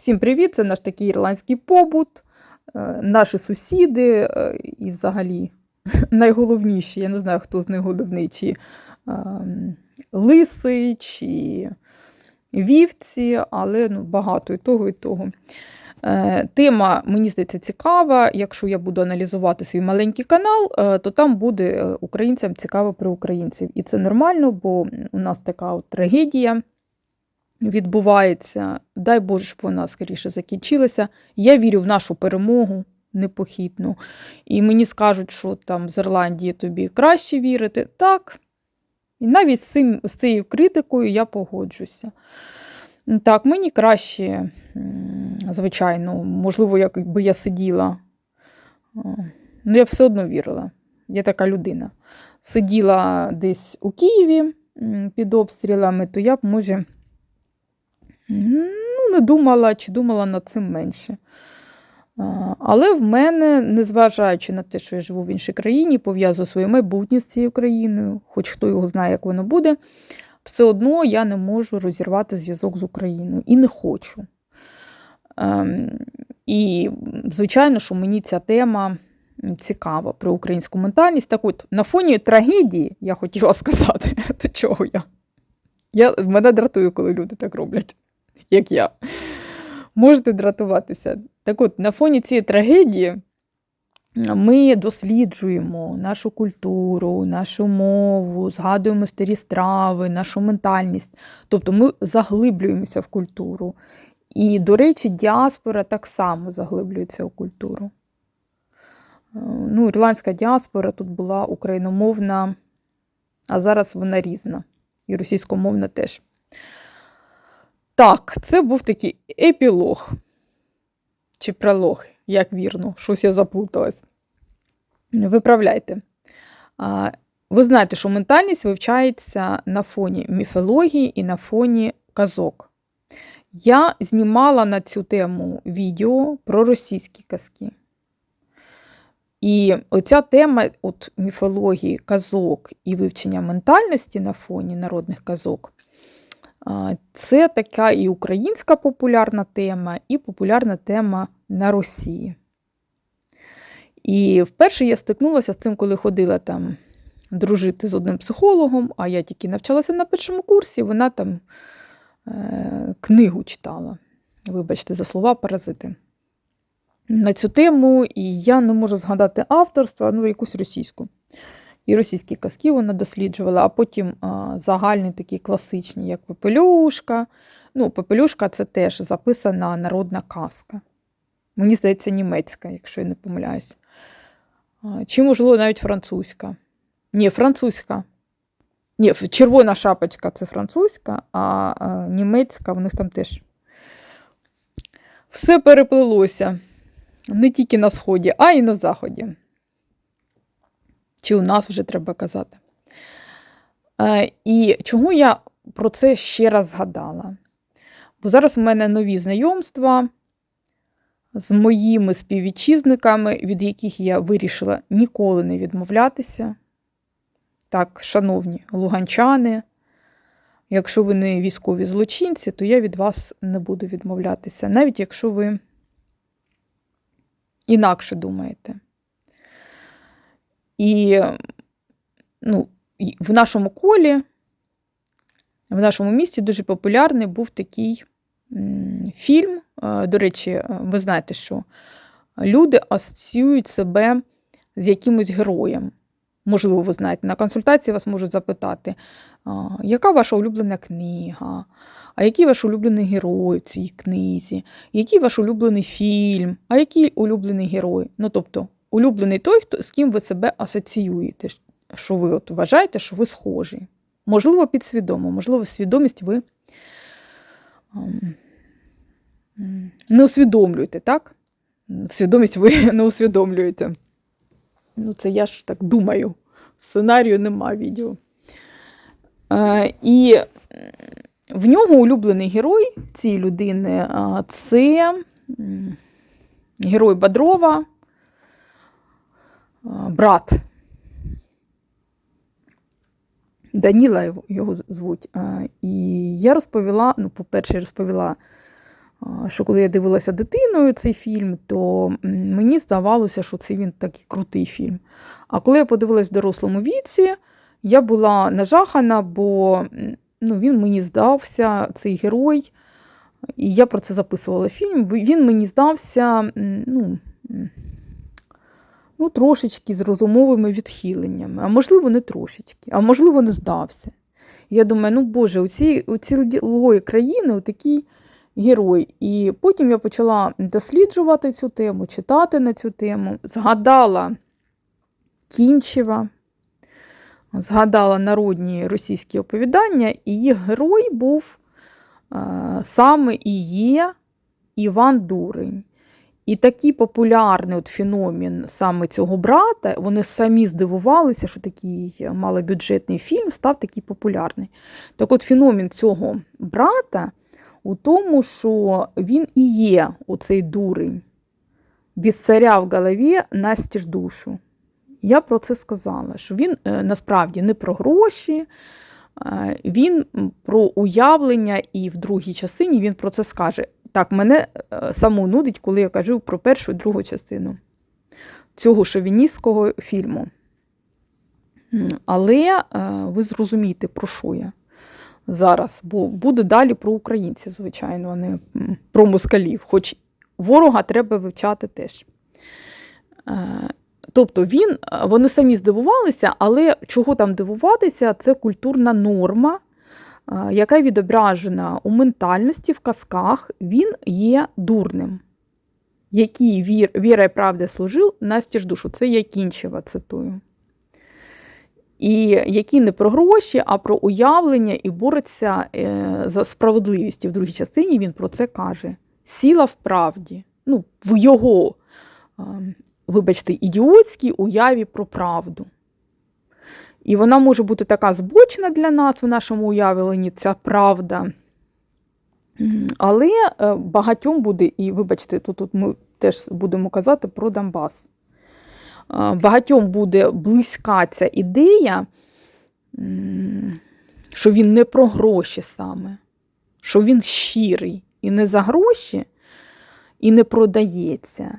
Всім привіт! Це наш такий ірландський побут, е, наші сусіди е, і взагалі найголовніші. Я не знаю, хто з них головний, чи ем, лиси, чи вівці, але ну, багато і того, і того. Е, Тема, мені здається, цікава. Якщо я буду аналізувати свій маленький канал, то там буде українцям цікаво про українців. І це нормально, бо у нас така от трагедія відбувається. Дай Боже, щоб вона скоріше закінчилася. Я вірю в нашу перемогу непохитну. І мені скажуть, що там з Ірландії тобі краще вірити. Так. І навіть з, цим, з цією критикою я погоджуся. Так, мені краще, звичайно, можливо, якби я сиділа. Ну, я все одно вірила. Я така людина. Сиділа десь у Києві під обстрілами, то я б, може, ну, не думала чи думала над цим менше. Але в мене, незважаючи на те, що я живу в іншій країні, пов'язую своє майбутнє з цією країною, хоч хто його знає, як воно буде, все одно я не можу розірвати зв'язок з Україною і не хочу. Ем, І, звичайно, що мені ця тема цікава про українську ментальність. Так от, на фоні трагедії, я хотіла сказати, до чого я. я. Мене дратує, коли люди так роблять, як я. Можете дратуватися. Так от, на фоні цієї трагедії ми досліджуємо нашу культуру, нашу мову, згадуємо старі страви, нашу ментальність. Тобто ми заглиблюємося в культуру. І, до речі, діаспора так само заглиблюється у культуру. Е, Ну, ірландська діаспора тут була україномовна, а зараз вона різна. І російськомовна теж. Так, це був такий епілог. Чи пролог, як вірно, щось я заплуталась. Виправляйте. Ви знаєте, що ментальність вивчається на фоні міфології і на фоні казок. Я знімала на цю тему відео про російські казки. І оця тема от міфології, казок і вивчення ментальності на фоні народних казок. Це така і українська популярна тема, і популярна тема на Росії. І вперше я стикнулася з цим, коли ходила там дружити з одним психологом, а я тільки навчалася на першому курсі, вона там е, книгу читала. Вибачте, за слова паразити. На цю тему, і я не можу згадати авторства, ну, якусь російську. І російські казки вона досліджувала, а потім загальні такі класичні, як Пепелюшка. Ну, Пепелюшка це теж записана народна казка. Мені здається, німецька, якщо я не помиляюсь. Чи, можливо, навіть французька. Ні, французька. Ні, червона шапочка це французька, а німецька в них там теж. Все переплилося не тільки на Сході, а й на Заході. Чи у нас вже треба казати. Е, І чому я про це ще раз згадала? Бо зараз у мене нові знайомства з моїми співвітчизниками, від яких я вирішила ніколи не відмовлятися. Так, шановні луганчани, якщо ви не військові злочинці, то я від вас не буду відмовлятися, навіть якщо ви інакше думаєте. І ну, в нашому колі, в нашому місті дуже популярний був такий фільм. Е, До речі, е, ви знаєте, що люди асоціюють себе з якимось героєм. Можливо, ви знаєте, на консультації вас можуть запитати, яка ваша улюблена книга, а який ваш улюблений герой в цій книзі, який ваш улюблений фільм, а який улюблений герой. Ну, тобто, улюблений той, хто, з ким ви себе асоціюєте, що ви от вважаєте, що ви схожі. Можливо, підсвідомо, можливо, свідомість ви не усвідомлюєте, так? Свідомість ви не усвідомлюєте. Ну, це я ж так думаю. Сценарію нема відео. І в нього улюблений герой цієї людини це герой Бодрова, а, брат. Даніла його- звуть. І я розповіла, ну, по-перше, розповіла що коли я дивилася дитиною цей фільм, то мені здавалося, що це він такий крутий фільм. А коли я подивилась в дорослому віці, я була нажахана, бо ну, він мені здався, цей герой, і я про це записувала фільм. Він мені здався ну, ну, трошечки з розумовими відхиленнями, а можливо, не трошечки, а можливо, не здався. Я думаю, ну Боже, у цій, у цілої країни такий герой. І потім я почала досліджувати цю тему, читати на цю тему, згадала Кінчева, згадала народні російські оповідання, і їх герой був е, саме і є Іван Дурень. І такий популярний от феномен саме цього брата, вони самі здивувалися, що такий малобюджетний фільм став такий популярний. Так от феномен цього брата у тому, що він і є оцей дурень, без царя в голові настіж душу. Я про це сказала, що він е, насправді не про гроші, е, він про уявлення, і в другій частині він про це скаже. Так, мене е, саму нудить, коли я кажу про першу і другу частину цього шовіністського фільму. Але е, ви зрозумієте, про що я зараз, бо буде далі про українців, звичайно, а не про москалів. Хоч ворога треба вивчати теж. Е, Тобто він, вони самі здивувалися, але чого там дивуватися, це культурна норма, яка відображена у ментальності, в казках, він є дурним. Який вір, віра і правда служив, настіж душу. Це я кінчева, цитую. І який не про гроші, а про уявлення і бореться е, за справедливість. І в другій частині він про це каже: сіла в правді, ну, в його, е, вибачте, ідіотській уяві про правду. І вона може бути така збочена для нас в нашому уявленні, ця правда. Але е, багатьом буде, і вибачте, тут, тут ми теж будемо казати про Донбас. Е, Багатьом буде близька ця ідея, що він не про гроші саме, що він щирий і не за гроші, і не продається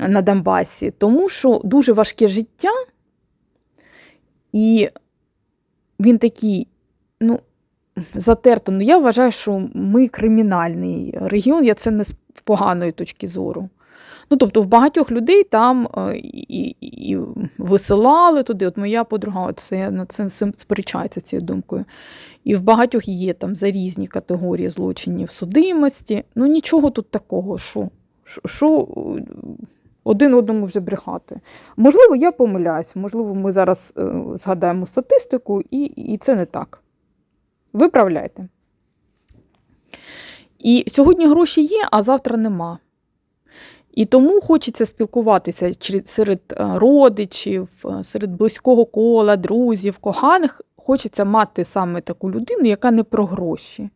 на Донбасі, тому що дуже важке життя, і він такий, ну, затерто. Ну, я вважаю, що ми кримінальний регіон, я це не з поганої точки зору. Ну, тобто, в багатьох людей там е, і, і, висилали туди. От моя подруга от це, над цим сперечається цією думкою. І в багатьох є там за різні категорії злочинів судимості. Ну нічого тут такого, що, що, один одному вже брехати. Можливо, я помиляюсь, можливо, ми зараз е, згадаємо статистику, і, і це не так. Виправляйте. І сьогодні гроші є, а завтра нема. І тому хочеться спілкуватися серед е, родичів, е, серед близького кола, друзів, коханих. Хочеться мати саме таку людину, яка не про гроші,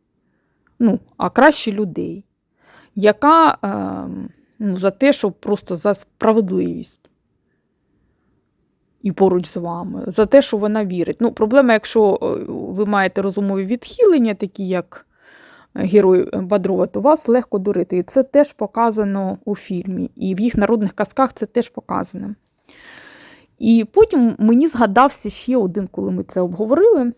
ну, а краще людей, яка е, ну, за те, щоб просто за справедливість. І поруч з вами, за те, що вона вірить. Ну, проблема, якщо е, ви маєте розумові відхилення, такі як герой Бадрова, то вас легко дурити. І це теж показано у фільмі. І в їх народних казках це теж показано. І потім мені згадався ще один, коли ми це обговорили.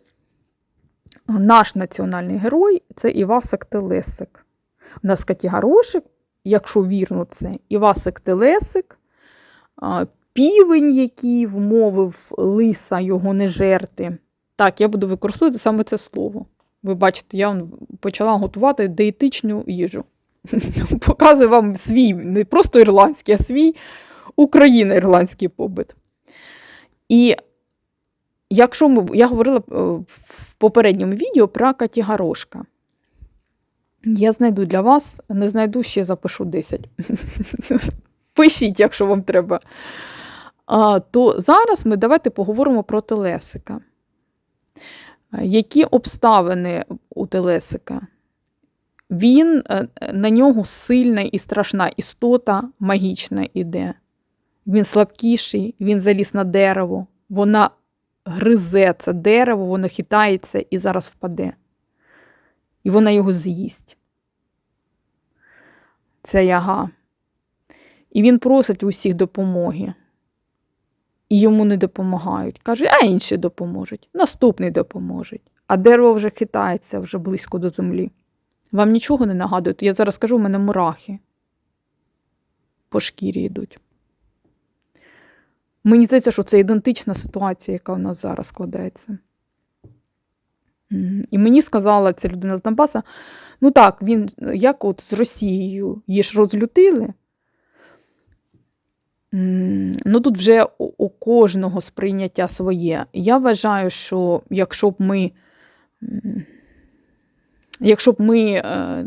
Наш національний герой це Івасик Телесик. У нас Катігарошик, якщо вірно, це Івасик Телесик, півень, який вмовив лиса його не жерти. Так, я буду використовувати саме це слово. Ви бачите, я почала готувати диетичну їжу. Показую вам свій, не просто ірландський, а свій україно-ірландський побит. І якщо ми, я говорила е, в попередньому відео про Катігарошка. Я знайду для вас, не знайду, ще запишу 10. Пишіть, якщо вам треба. А, то зараз ми давайте поговоримо про Телесика. Які обставини у Телесика? Він е, на нього сильна і страшна істота магічна іде. Він слабкіший, він заліз на дерево, вона гризе це дерево, воно хитається і зараз впаде. І вона його з'їсть. Ця яга. І він просить у всіх допомоги. І йому не допомагають. Каже, а інші допоможуть. Наступний допоможуть. А дерево вже хитається вже близько до землі. Вам нічого не нагадує? Я зараз скажу, у мене мурахи по шкірі йдуть. Мені здається, що це ідентична ситуація, яка у нас зараз складається. І мені сказала ця людина з Донбаса, ну так, він як от з Росією її ж розлютили. Ну тут вже у, кожного сприйняття своє. Я вважаю, що якщо б ми, якщо б ми е,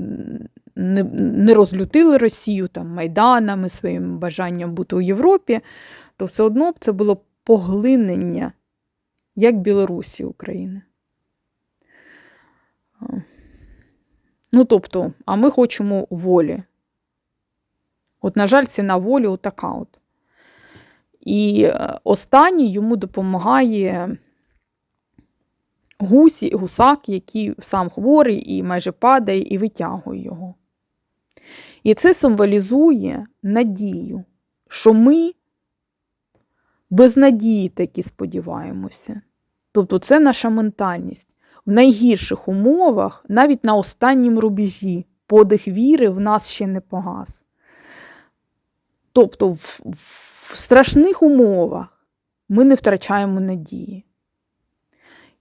не розлютили Росію там, майданами, своїм бажанням бути у Європі, то все одно б це було поглинення як Білорусі України. Ну, тобто, а ми хочемо волі. От, на жаль, ціна волі отака от. І е, останній йому допомагає гусі, гусак, який сам хворий і майже падає, і витягує його. І це символізує надію, що ми без надії таки сподіваємося. Тобто, це наша ментальність. В найгірших умовах, навіть на останнім рубежі, подих віри в нас ще не погас. Тобто, в, в страшних умовах ми не втрачаємо надії.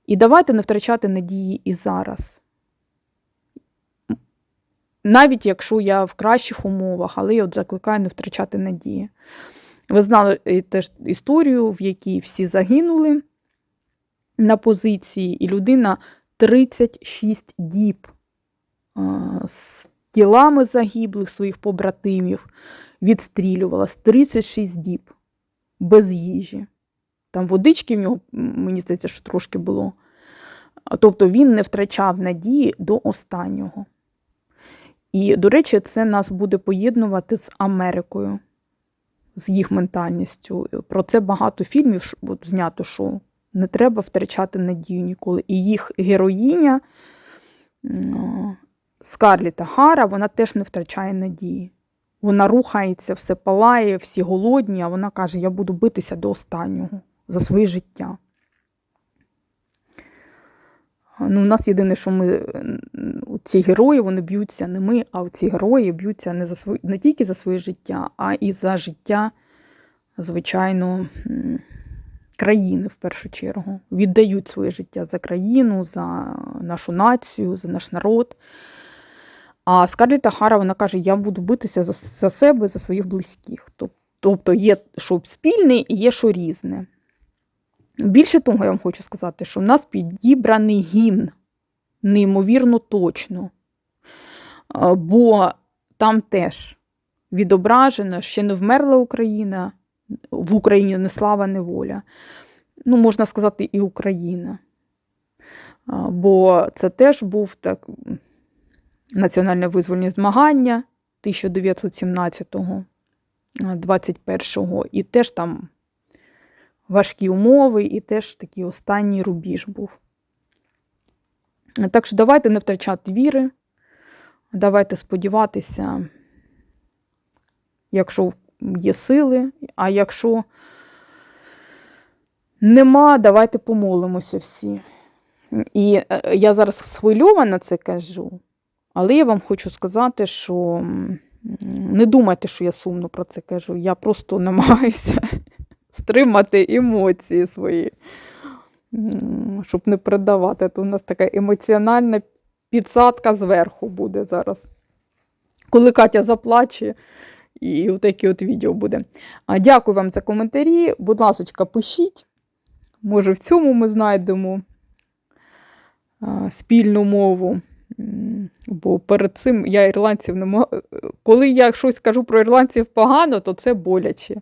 І давайте не втрачати надії і зараз. Навіть якщо я в кращих умовах, але я от закликаю не втрачати надії. Ви знали е, теж історію, в якій всі загинули на позиції, і людина 36 діб з тілами загиблих своїх побратимів відстрілювала з 36 діб без їжі. Там водички в нього, мені здається, що трошки було. Тобто він не втрачав надії до останнього. І, до речі, це нас буде поєднувати з Америкою, з їх ментальністю. Про це багато фільмів от, знято, що не треба втрачати надію ніколи. І їх героїня Скарліта Гара, вона теж не втрачає надії. Вона рухається, все палає, всі голодні, а вона каже: Я буду битися до останнього за своє життя. Ну, у нас єдине, що ми ці герої вони б'ються не ми, а ці герої б'ються не за свої, не тільки за своє життя, а і за життя, звичайно, країни в першу чергу. Віддають своє життя за країну, за нашу націю, за наш народ. А Скарліта Хара вона каже: Я буду битися за, за себе, за своїх близьких. Тобто є що спільне і є що різне. Більше того, я вам хочу сказати, що в нас підібраний гімн неймовірно точно. Бо там теж відображено, ще не вмерла Україна, в Україні не слава, не воля. Ну, можна сказати, і Україна. Бо це теж був так національне визвольні змагання 1917-го, 21-го, і теж там важкі умови, і теж такий останній рубіж був. Так що давайте не втрачати віри, давайте сподіватися, якщо є сили, а якщо нема, давайте помолимося всі. І е, я зараз схвильована це кажу, але я вам хочу сказати, що не думайте, що я сумно про це кажу. Я просто намагаюся стримати емоції свої, щоб не передавати. То у нас така емоціональна підсадка зверху буде зараз. Коли Катя заплаче, і отаке от відео буде. А, Дякую вам за коментарі. Будь ласка, пишіть. Може, в цьому ми знайдемо спільну мову. Бо перед цим я ірландців не мог... Коли я щось кажу про ірландців погано, то це боляче.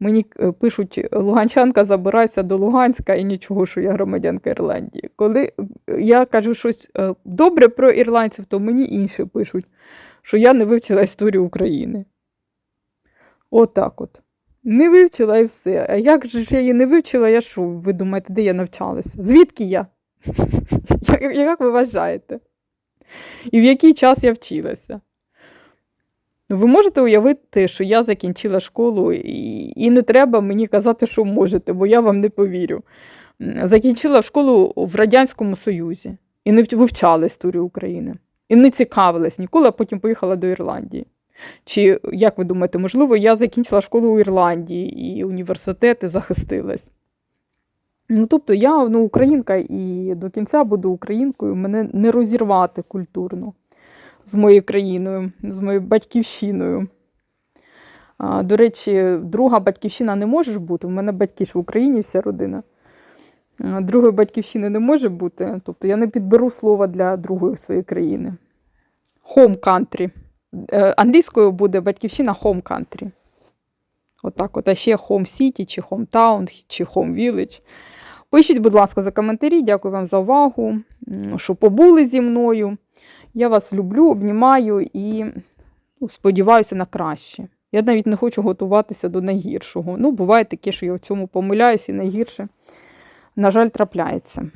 Мені е, пишуть, Луганчанка, забирайся до Луганська і нічого, що я громадянка Ірландії. Коли е, я кажу щось е, добре про ірландців, то мені інші пишуть, що я не вивчила історію України. Отак от. Не вивчила і все. А як же ж я її не вивчила, я що, ви думаєте, де я навчалася? Звідки я? Як, ви вважаєте? І в який час я вчилася? Ну, ви можете уявити, що я закінчила школу, і, і не треба мені казати, що можете, бо я вам не повірю. Закінчила школу в Радянському Союзі і не вивчала історію України. І не цікавилась ніколи, а потім поїхала до Ірландії. Чи, як ви думаєте, можливо, я закінчила школу у Ірландії і університет і захистилась? Ну, тобто я ну, українка і до кінця буду українкою, мене не розірвати культурно з моєю країною, з моєю батьківщиною. А, до речі, друга батьківщина не може бути. У мене батьки в Україні вся родина. Другої батьківщини не може бути. Тобто я не підберу слова для другої своєї країни. Home country. Е, Англійською буде батьківщина home country. Отак, от, а ще home city, чи hometown, чи home village. Пишіть, будь ласка, за коментарі. Дякую вам за увагу, що побули зі мною. Я вас люблю, обнімаю і ну, сподіваюся на краще. Я навіть не хочу готуватися до найгіршого. Ну, буває таке, що я в цьому помиляюсь і найгірше, на жаль, трапляється.